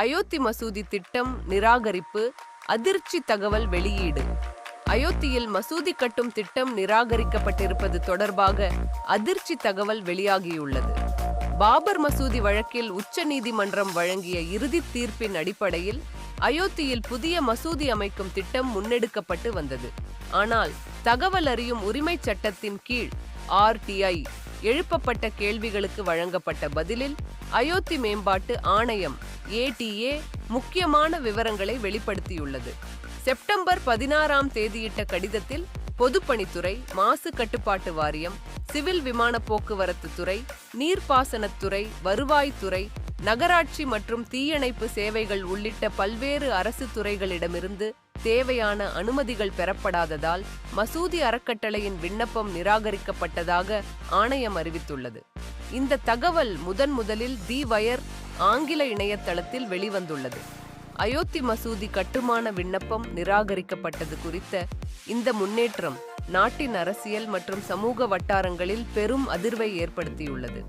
அயோத்தி மசூதி திட்டம் நிராகரிப்பு அதிர்ச்சி தகவல் வெளியீடு. அயோத்தியில் மசூதி கட்டும் திட்டம் நிராகரிக்கப்பட்டிருப்பது தொடர்பாக அதிர்ச்சி தகவல் வெளியாகியுள்ளது. பாபர் மசூதி வழக்கில் உச்சநீதிமன்றம் வழங்கிய இறுதி தீர்ப்பின் அடிப்படையில் அயோத்தியில் புதிய மசூதி அமைக்கும் திட்டம் முன்னெடுக்கப்பட்டு வந்தது. ஆனால் தகவல் அறியும் உரிமைச் சட்டத்தின் கீழ் ஆர்டிஐ எழுப்பப்பட்ட கேள்விகளுக்கு வழங்கப்பட்ட பதிலில் அயோத்தி மேம்பாட்டு ஆணையம் ஏடிஏ முக்கியமான விவரங்களை வெளிப்படுத்தியுள்ளது. செப்டம்பர் பதினாறாம் தேதியிட்ட கடிதத்தில் பொதுப்பணித்துறை மாசு கட்டுப்பாட்டு வாரியம் சிவில் விமான போக்குவரத்து துறை நீர்ப்பாசனத்துறை வருவாய்த்துறை நகராட்சி மற்றும் தீயணைப்பு சேவைகள் உள்ளிட்ட பல்வேறு அரசு துறைகளிடமிருந்து தேவையான அனுமதிகள் பெறப்படாததால் மசூதி அறக்கட்டளையின் விண்ணப்பம் நிராகரிக்கப்பட்டதாக ஆணையம் அறிவித்துள்ளது. இந்த தகவல் முதன் முதலில் தி வயர் ஆங்கில இணையதளத்தில் வெளிவந்துள்ளது. அயோத்தி மசூதி கட்டுமான விண்ணப்பம் நிராகரிக்கப்பட்டது குறித்த இந்த முன்னேற்றம் நாட்டின் அரசியல் மற்றும் சமூக வட்டாரங்களில் பெரும் அதிர்வை ஏற்படுத்தியுள்ளது.